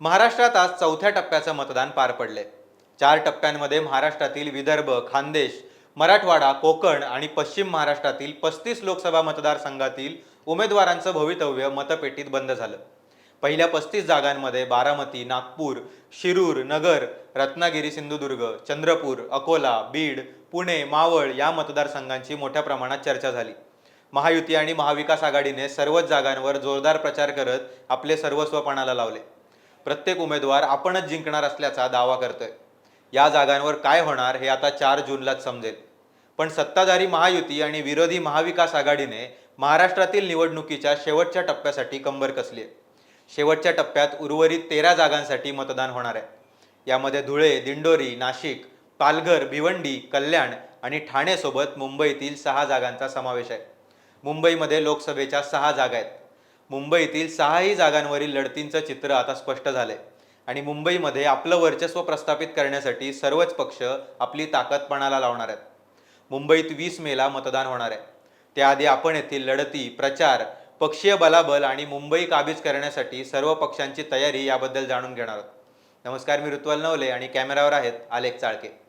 महाराष्ट्रात आज चौथ्या टप्प्याचं मतदान पार पडले चार टप्प्यांमध्ये महाराष्ट्रातील विदर्भ खानदेश मराठवाडा कोकण आणि पश्चिम महाराष्ट्रातील पस्तीस लोकसभा मतदारसंघातील उमेदवारांचं भवितव्य मतपेटीत बंद झालं. पहिल्या पस्तीस जागांमध्ये बारामती नागपूर शिरूर नगर रत्नागिरी सिंधुदुर्ग चंद्रपूर अकोला बीड पुणे मावळ या मतदारसंघांची मोठ्या प्रमाणात चर्चा झाली. महायुती आणि महाविकास आघाडीने सर्वच जागांवर जोरदार प्रचार करत आपले सर्वस्वपणाला लावले. प्रत्येक उमेदवार आपणच जिंकणार असल्याचा दावा करतोय. या जागांवर काय होणार हे आता चार जूनलाच समजेल. पण सत्ताधारी महायुती आणि विरोधी महाविकास आघाडीने महाराष्ट्रातील निवडणुकीच्या शेवटच्या टप्प्यासाठी कंबर कसली आहे. शेवटच्या टप्प्यात उर्वरित तेरा जागांसाठी मतदान होणार आहे. यामध्ये धुळे दिंडोरी नाशिक पालघर भिवंडी कल्याण आणि ठाणेसोबत मुंबईतील सहा जागांचा समावेश आहे. मुंबईमध्ये लोकसभेच्या सहा जागा आहेत. मुंबईतील सहाही जागांवरील लढतींचं चित्र आता स्पष्ट झालंय. आणि मुंबईमध्ये आपलं वर्चस्व प्रस्थापित करण्यासाठी सर्वच पक्ष आपली ताकदपणाला लावणार आहेत. मुंबईत वीस मेला मतदान होणार आहे. त्याआधी आपण येथील लढती प्रचार पक्षीय बलाबल आणि मुंबई काबीज करण्यासाठी सर्व पक्षांची तयारी याबद्दल जाणून घेणार आहोत. नमस्कार मी ऋत्वल नवले आणि कॅमेरावर आहेत आलेख चाळके.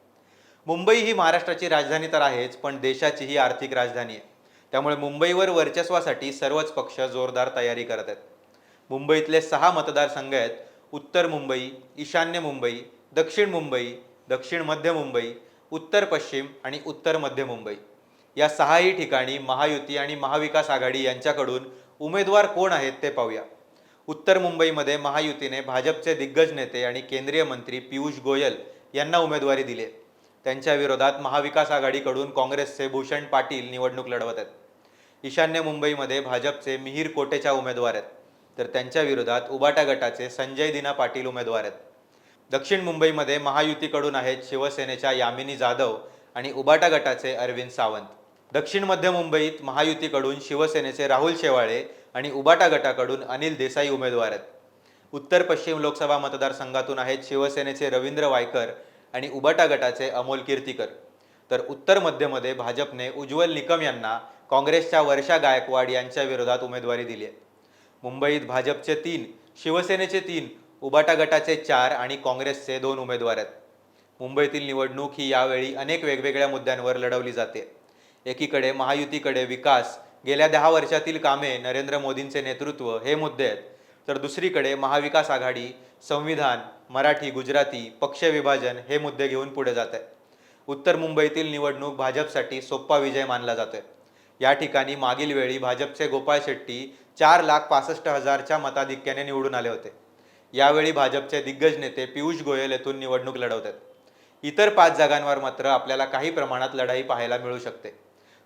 मुंबई ही महाराष्ट्राची राजधानी तर आहेच पण देशाची ही आर्थिक राजधानी आहे. त्यामुळे मुंबईवर वर्चस्वासाठी सर्वच पक्ष जोरदार तयारी करत आहेत. मुंबईतले सहा मतदारसंघ आहेत. उत्तर मुंबई ईशान्य मुंबई दक्षिण मुंबई दक्षिण मध्य मुंबई उत्तर पश्चिम आणि उत्तर मध्य मुंबई. या सहाही ठिकाणी महायुती आणि महाविकास आघाडी यांच्याकडून उमेदवार कोण आहेत ते पाहूया. उत्तर मुंबईमध्ये महायुतीने भाजपचे दिग्गज नेते आणि केंद्रीय मंत्री पियुष गोयल यांना उमेदवारी दिली त्यांच्या विरोधात महाविकास आघाडीकडून काँग्रेसचे भूषण पाटील निवडणूक लढवत आहेत. ईशान्य मुंबईमध्ये भाजपचे मिहीर कोटेच्या उमेदवार आहेत. तर त्यांच्या विरोधात उबाटा गटाचे संजय दिना पाटील उमेदवार आहेत. दक्षिण मुंबईमध्ये महायुतीकडून आहेत शिवसेनेच्या यामिनी जाधव आणि उबाटा गटाचे अरविंद सावंत. दक्षिण मध्य मुंबईत महायुतीकडून शिवसेनेचे राहुल शेवाळे आणि उबाटा गटाकडून अनिल देसाई उमेदवार आहेत. उत्तर पश्चिम लोकसभा मतदारसंघातून आहेत शिवसेनेचे रवींद्र वायकर आणि उबाटा गटाचे अमोल कीर्तीकर. तर उत्तर मध्यमध्ये भाजपने उज्ज्वल निकम यांना काँग्रेसच्या वर्षा गायकवाड यांच्या विरोधात उमेदवारी दिली आहे. मुंबईत भाजपचे तीन शिवसेनेचे तीन उबाटा गटाचे चार आणि काँग्रेसचे दोन उमेदवार आहेत. मुंबईतील निवडणूक ही यावेळी अनेक वेगवेगळ्या मुद्द्यांवर लढवली जाते. एकीकडे महायुतीकडे विकास गेल्या दहा वर्षातील कामे नरेंद्र मोदींचे नेतृत्व हे मुद्दे आहेत. तर दुसरीकडे महाविकास आघाडी संविधान मराठी गुजराती पक्ष विभाजन हे मुद्दे घेऊन पुढे जात आहे. उत्तर मुंबईतील निवडणूक भाजपसाठी सोप्पा विजय मानला जातोय. या ठिकाणी मागील वेळी भाजपचे गोपाळ शेट्टी चार लाख पासष्ट हजारच्या मताधिक्याने निवडून आले होते. यावेळी भाजपचे दिग्गज नेते पियुष गोयल येथून निवडणूक लढवत आहेत इतर पाच जागांवर मात्र आपल्याला काही प्रमाणात लढाई पाहायला मिळू शकते.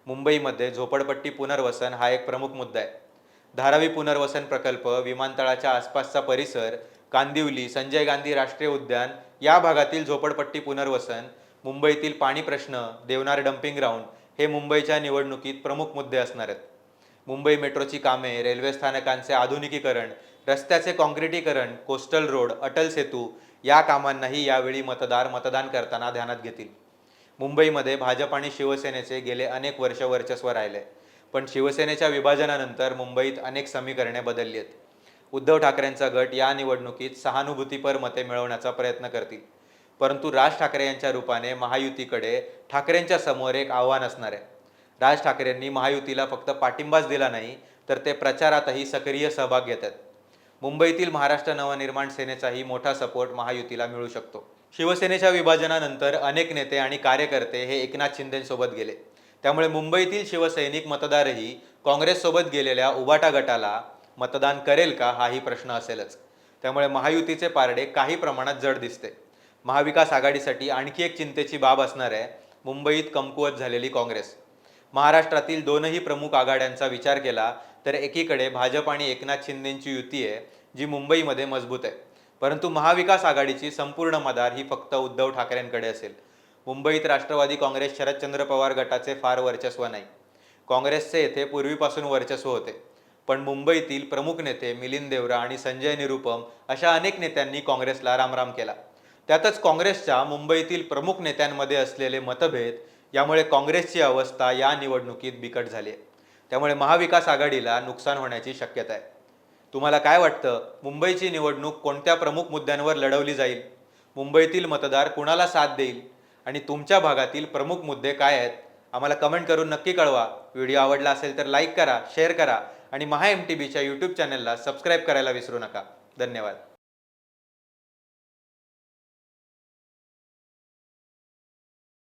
मुंबईमध्ये झोपडपट्टी पुनर्वसन हा एक प्रमुख मुद्दा आहे. धारावी पुनर्वसन प्रकल्प विमानतळाच्या आसपासचा परिसर कांदिवली संजय गांधी राष्ट्रीय उद्यान या भागातील झोपडपट्टी पुनर्वसन मुंबईतील पाणी प्रश्न देवनार डम्पिंग ग्राउंड हे मुंबईच्या निवडणुकीत प्रमुख मुद्दे असणार आहेत. मुंबई मेट्रोची कामे रेल्वे स्थानकांचे आधुनिकीकरण रस्त्याचे काँक्रिटीकरण कोस्टल रोड अटल सेतू या कामांनाही यावेळी मतदार मतदान करताना ध्यानात घेतील. मुंबईमध्ये भाजप आणि शिवसेनेचे गेले अनेक वर्ष वर्चस्व राहिले पण शिवसेनेच्या विभाजनानंतर मुंबईत अनेक समीकरणे बदलली आहेत. उद्धव ठाकरेंचा गट या निवडणुकीत सहानुभूतीपर मते मिळवण्याचा प्रयत्न करतील. परंतु राज ठाकरे यांच्या रूपाने महायुतीकडे ठाकरेंच्या समोर एक आव्हान असणार आहे. राज ठाकरेंनी महायुतीला फक्त पाठिंबाच दिला नाही तर ते प्रचारातही सक्रिय सहभाग घेत आहेत. मुंबईतील महाराष्ट्र नवनिर्माण सेनेचाही मोठा सपोर्ट महायुतीला मिळू शकतो. शिवसेनेच्या विभाजनानंतर अनेक नेते आणि कार्यकर्ते हे एकनाथ शिंदेसोबत गेले. त्यामुळे मुंबईतील शिवसैनिक मतदारही काँग्रेससोबत गेलेल्या उबाटा गटाला मतदान करेल का हाही प्रश्न असेलच. त्यामुळे महायुतीचे पारडे काही प्रमाणात जड दिसते. महाविकास आघाडीसाठी आणखी एक चिंतेची बाब असणार आहे. मुंबईत कमकुवत झालेली काँग्रेस. महाराष्ट्रातील दोनही प्रमुख आघाड्यांचा विचार केला तर एकीकडे भाजप आणि एकनाथ शिंदेंची युती आहे जी मुंबईमध्ये मजबूत आहे. परंतु महाविकास आघाडीची संपूर्ण मदार ही फक्त उद्धव ठाकरेंकडे असेल. मुंबईत राष्ट्रवादी काँग्रेस शरदचंद्र पवार गटाचे फार वर्चस्व नाही. काँग्रेसचे येथे पूर्वीपासून वर्चस्व होते. पण मुंबईतील प्रमुख नेते मिलिंद देवरा आणि संजय निरुपम अशा अनेक नेत्यांनी काँग्रेसला रामराम केला. त्यातच काँग्रेसच्या मुंबईतील प्रमुख नेत्यांमध्ये असलेले मतभेद यामुळे काँग्रेसची अवस्था या निवडणुकीत बिकट झाली आहे. त्यामुळे महाविकास आघाडीला नुकसान होण्याची शक्यता आहे. तुम्हाला काय वाटतं? मुंबईची निवडणूक कोणत्या प्रमुख मुद्द्यांवर लढवली जाईल? मुंबईतील मतदार कुणाला साथ देईल? आणि तुमच्या भागातील प्रमुख मुद्दे काय आहेत? आम्हाला कमेंट करून नक्की कळवा. व्हिडिओ आवडला असेल तर लाईक करा शेअर करा आणि महा एम टी बीच्या यूट्यूब चॅनलला सबस्क्राईब करायला विसरू नका. धन्यवाद.